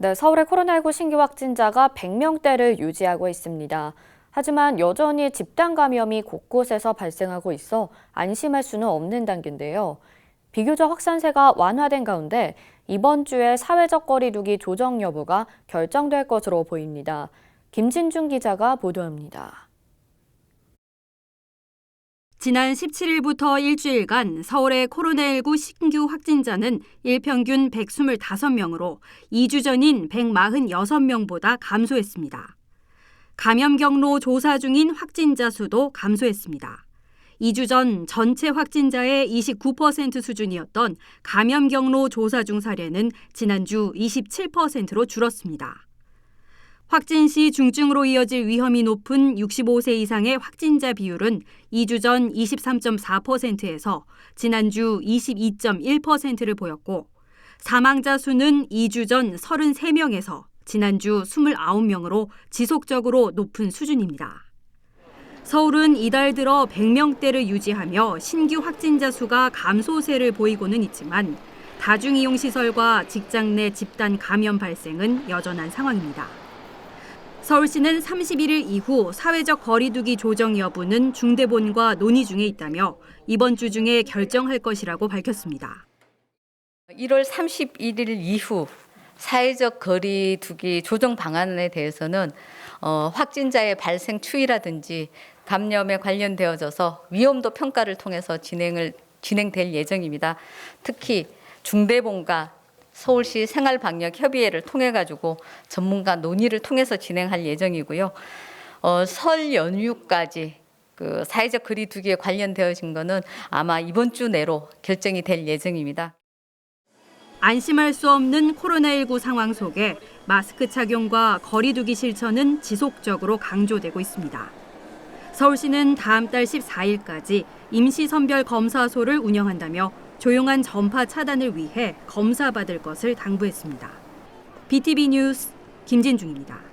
네, 서울의 코로나19 신규 확진자가 100명대를 유지하고 있습니다. 하지만 여전히 집단 감염이 곳곳에서 발생하고 있어 안심할 수는 없는 단계인데요. 비교적 확산세가 완화된 가운데 이번 주에 사회적 거리두기 조정 여부가 결정될 것으로 보입니다. 김진중 기자가 보도합니다. 지난 17일부터 일주일간 서울의 코로나19 신규 확진자는 일평균 125명으로 2주 전인 146명보다 감소했습니다. 감염 경로 조사 중인 확진자 수도 감소했습니다. 2주 전 전체 확진자의 29% 수준이었던 감염 경로 조사 중 사례는 지난주 27%로 줄었습니다. 확진 시 중증으로 이어질 위험이 높은 65세 이상의 확진자 비율은 2주 전 23.4%에서 지난주 22.1%를 보였고 사망자 수는 2주 전 33명에서 지난주 29명으로 지속적으로 높은 수준입니다. 서울은 이달 들어 100명대를 유지하며 신규 확진자 수가 감소세를 보이고는 있지만 다중이용시설과 직장 내 집단 감염 발생은 여전한 상황입니다. 서울시는 31일 이후 사회적 거리두기 조정 여부는 중대본과 논의 중에 있다며 이번 주 중에 결정할 것이라고 밝혔습니다. 1월 31일 이후 사회적 거리 두기 조정 방안에 대해서는 어, 확진자의 발생 추이라든지 감염에 관련되어져서 위험도 평가를 통해서 진행을 진행될 예정입니다. 특히 중대본과 서울시 생활방역협의회를 통해 가지고 전문가 논의를 통해서 진행할 예정이고요. 어, 설 연휴까지 그 사회적 거리두기에 관련되어진 거는 아마 이번 주 내로 결정이 될 예정입니다. 안심할 수 없는 코로나19 상황 속에 마스크 착용과 거리두기 실천은 지속적으로 강조되고 있습니다. 서울시는 다음 달 14일까지 임시 선별 검사소를 운영한다며 조용한 전파 차단을 위해 검사받을 것을 당부했습니다. BTV 뉴스 김진중입니다.